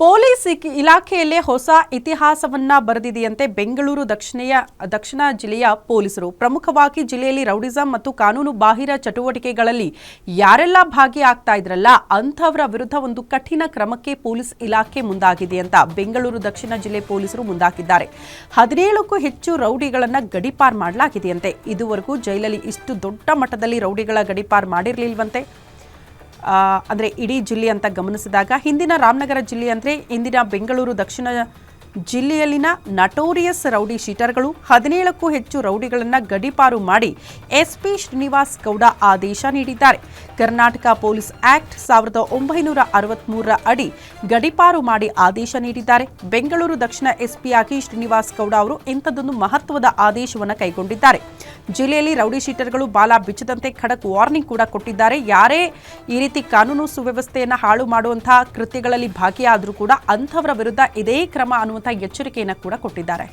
Police ಇಲಾಖೆಯಲ್ಲೇ ಹೊಸ ಇತಿಹಾಸವನ್ನ ಬರೆದಿದೆಯಂತೆ ಬೆಂಗಳೂರು ದಕ್ಷಿಣೆಯ, ದಕ್ಷಿಣ ಜಿಲ್ಲೆಯ ಪೊಲೀಸರು. ಪ್ರಮುಖವಾಗಿ ಜಿಲ್ಲೆಯಲ್ಲಿ ರೌಡಿಸಂ ಮತ್ತು ಕಾನೂನು ಬಾಹಿರ ಚಟುವಟಿಕೆಗಳಲ್ಲಿ ಯಾರೆಲ್ಲ ಭಾಗಿಯಾಗ್ತಾ ಇದ್ರಲ್ಲ, ಅಂಥವರ ವಿರುದ್ಧ ಒಂದು ಕಠಿಣ ಕ್ರಮಕ್ಕೆ ಪೊಲೀಸ್ ಇಲಾಖೆ ಮುಂದಾಗಿದೆ ಅಂತ ಬೆಂಗಳೂರು ದಕ್ಷಿಣ ಜಿಲ್ಲೆ ಪೊಲೀಸರು ಮುಂದಾಗಿದ್ದಾರೆ ಹದಿನೇಳಕ್ಕೂ ಹೆಚ್ಚು ರೌಡಿಗಳನ್ನ ಗಡಿಪಾರ್ ಮಾಡಲಾಗಿದೆಯಂತೆ. ಇದುವರೆಗೂ ಜೈಲಲ್ಲಿ ಇಷ್ಟು ದೊಡ್ಡ ಮಟ್ಟದಲ್ಲಿ ರೌಡಿಗಳ ಗಡಿಪಾರ್ ಮಾಡಿರಲಿಲ್ವಂತೆ? ಅಂದ್ರೆ ಇಡೀ ಜಿಲ್ಲೆ ಅಂತ ಗಮನಿಸಿದಾಗ ಹಿಂದಿನ ರಾಮನಗರ ಜಿಲ್ಲೆ ಅಂದರೆ ಇಂದಿನ ಬೆಂಗಳೂರು, ದಕ್ಷಿಣ ಜಿಲ್ಲೆಯಲ್ಲಿನ ನಟೋರಿಯಸ್ ರೌಡಿ ಶೀಟರ್ಗಳು ಹದಿನೇಳಕ್ಕೂ ಹೆಚ್ಚು ರೌಡಿಗಳನ್ನು ಗಡಿಪಾರು ಮಾಡಿ ಎಸ್ಪಿ ಶ್ರೀನಿವಾಸ್ ಗೌಡ ಆದೇಶ ನೀಡಿದ್ದಾರೆ. ಕರ್ನಾಟಕ ಪೊಲೀಸ್ ಆಕ್ಟ್ ಸಾವಿರದ ಒಂಬೈನೂರ ಅರವತ್ಮೂರರ ಅಡಿ ಗಡಿಪಾರು ಮಾಡಿ ಆದೇಶ ನೀಡಿದ್ದಾರೆ. ಬೆಂಗಳೂರು ದಕ್ಷಿಣ ಎಸ್ಪಿಯಾಗಿ ಶ್ರೀನಿವಾಸ್ ಗೌಡ ಅವರು ಇಂಥದ್ದೊಂದು ಮಹತ್ವದ ಆದೇಶವನ್ನು ಕೈಗೊಂಡಿದ್ದಾರೆ. ಜಿಲ್ಲೆಯಲ್ಲಿ ರೌಡಿ ಶೀಟರ್ಗಳು ಬಾಲ ಬಿಚ್ಚದಂತೆ ಖಡಕ್ ವಾರ್ನಿಂಗ್ ಕೂಡ ಕೊಟ್ಟಿದ್ದಾರೆ. ಯಾರೇ ಈ ರೀತಿ ಕಾನೂನು ಸುವ್ಯವಸ್ಥೆಯನ್ನು ಹಾಳು ಮಾಡುವಂತಹ ಕೃತ್ಯಗಳಲ್ಲಿ ಭಾಗಿಯಾದರೂ ಕೂಡ ಅಂಥವರ ವಿರುದ್ಧ ಇದೇ ಕ್ರಮ ಅನ್ನುವಂಥ ಎಚ್ಚರಿಕೆಯನ್ನು ಕೂಡ ಕೊಟ್ಟಿದ್ದಾರೆ.